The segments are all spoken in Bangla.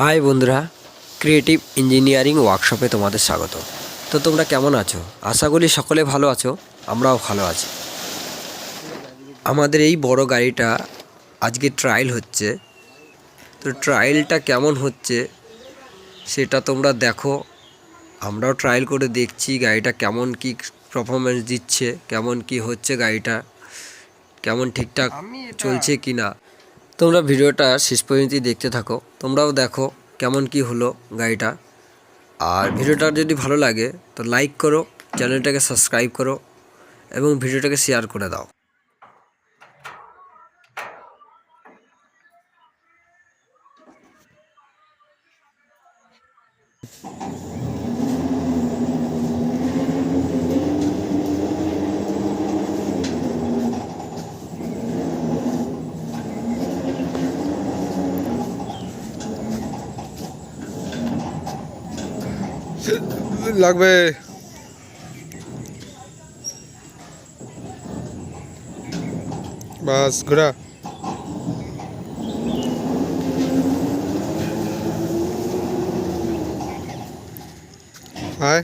হাই বন্ধুরা ক্রিয়েটিভ ইঞ্জিনিয়ারিং ওয়ার্কশপে তোমাদের স্বাগত। তো তোমরা কেমন আছো? আশা করি সকলে ভালো আছো আমরাও ভালো আছি। আমাদের এই বড় গাড়িটা আজকে ট্রায়াল হচ্ছে। তো ট্রায়ালটা কেমন হচ্ছে সেটা তোমরা দেখো। আমরাও ট্রায়াল করে দেখছি গাড়িটা কেমন কি পারফরমেন্স দিচ্ছে কেমন কি হচ্ছে গাড়িটা কেমন ঠিকঠাক চলছে কি না তোমরা ভিডিওটা শেষ পর্যন্তই দেখতে থাকো। তোমরাও দেখো কেমন কি হলো গাড়িটা। আর ভিডিওটা যদি ভালো লাগে, তো লাইক করো চ্যানেলটাকে সাবস্ক্রাইব করো, এবং ভিডিওটাকে শেয়ার করে দাও। লাগবে? বাস ঘোরা? আয়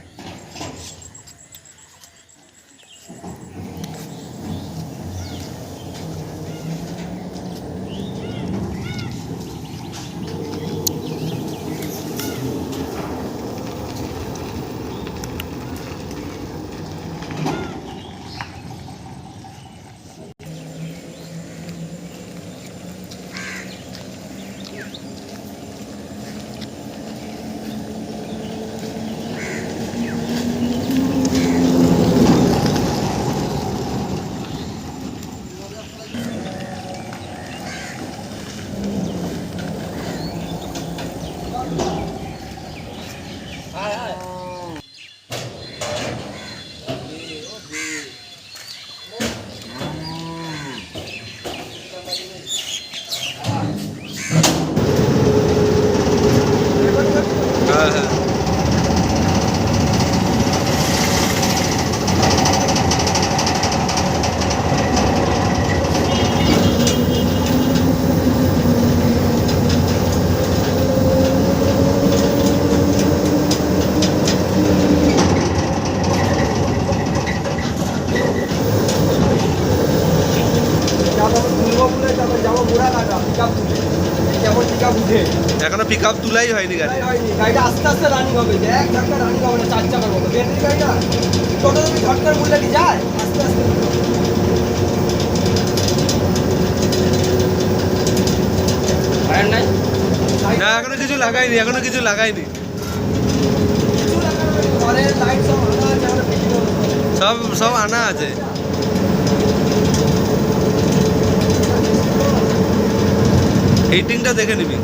হ্যাঁ হ্যাঁ এখনও পিক আপ তুলাই হয়নি গাড়ি। গাড়িটা আস্তে আস্তে রানিং হবে যে এক ধাক্কা রানিং হবে না চার চাকার মতো। ব্যাটারি গাড়িটা টোটো তুমি ঝটকার মূল্যে কি যায়? আস্তে আস্তে। না এখনও কিছু লাগাইনি এখনও কিছু লাগাইনি। সব সব আনা আছে। হিটিংটা দেখে নিবি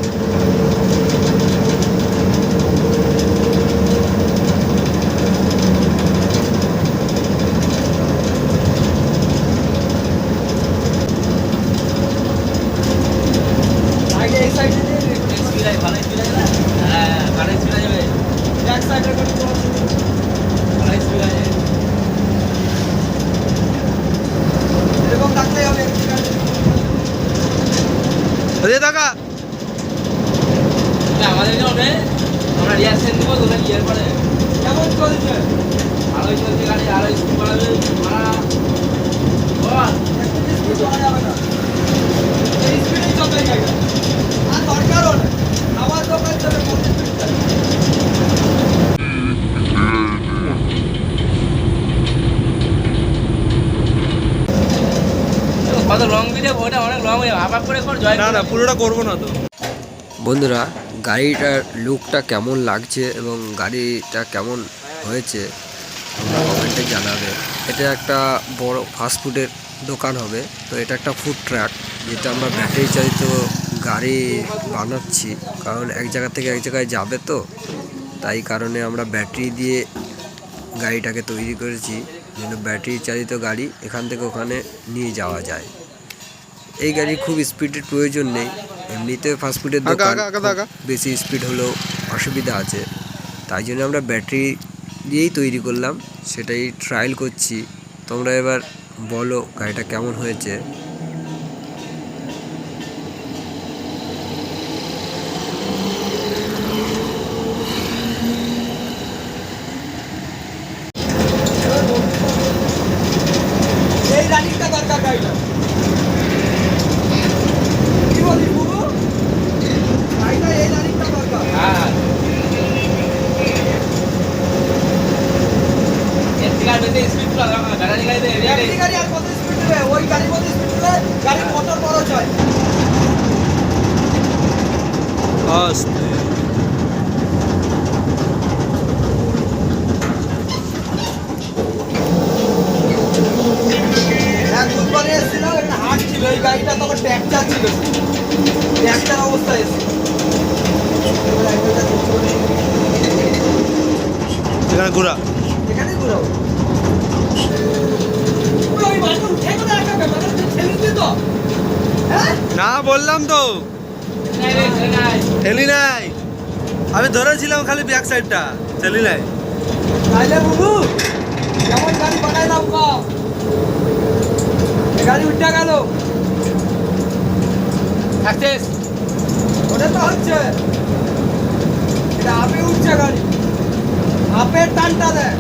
আগে এই সাইডে দিয়ে ব্যাক সাইডে করে চল। এরকম থাকতেই হবে ওদিকে টাকা আমাদের হবে আমরা রিয়াকশন দিব তোমরা ইয়ের পরে? কেমন চলছে? আলোই চলছে গাড়ি মারা বল। স্পিড যাবে না এই স্পিডেই চলবে এই আর দোকান চলে কত স্পিড কত লং ভিডিও ওটা অনেক লং আপ করে জয় না না পুরোটা করব না তো। বন্ধুরা গাড়িটার লুকটা কেমন লাগছে এবং গাড়িটা কেমন হয়েছে কমেন্টে জানাবে। এটা একটা বড় ফাস্টফুডের দোকান হবে। তো এটা একটা ফুড ট্র্যাক যেটা আমরা ব্যাটারি চালিত গাড়ি বানাচ্ছি। কারণ এক জায়গা থেকে এক জায়গায় যাবে তো, তাই কারণে আমরা ব্যাটারি দিয়ে গাড়িটাকে তৈরি করেছি। যেন ব্যাটারি চালিত গাড়ি এখান থেকে ওখানে নিয়ে যাওয়া যায়। এই গাড়ি খুব স্পিডের প্রয়োজন নেই। এমনিতে ফাস্টফুডের দোকান বেশি স্পিড হলেও অসুবিধা আছে। তাই জন্য আমরা ব্যাটারি দিয়েই তৈরি করলাম। সেটাই ট্রায়াল করছি। তোমরা এবার বলো গাড়িটা কেমন হয়েছে। ওই গাড়ি কত স্পিড খরচ হয় আস্তে একবার এসেছিলাম একটা হাট ছিল ওই গাড়িটা তখন ট্র্যাক্টার ছিল। ট্র্যাক্টার অবস্থা এসেছিল এখানে ঘুরা। এখানে ঘুরাও বললাম তো। ঠেলি নাই। আমি ধরেছিলাম খালি ব্যাক সাইডটা ঠেলি নাই। তাইলে বুবু গাড়ি বানাইলাম কম এ গাড়ি উঠে গেল। Success. ওটা তো হচ্ছে। এটা আপে উঠছে গাড়ি। আপের টানটা দেয়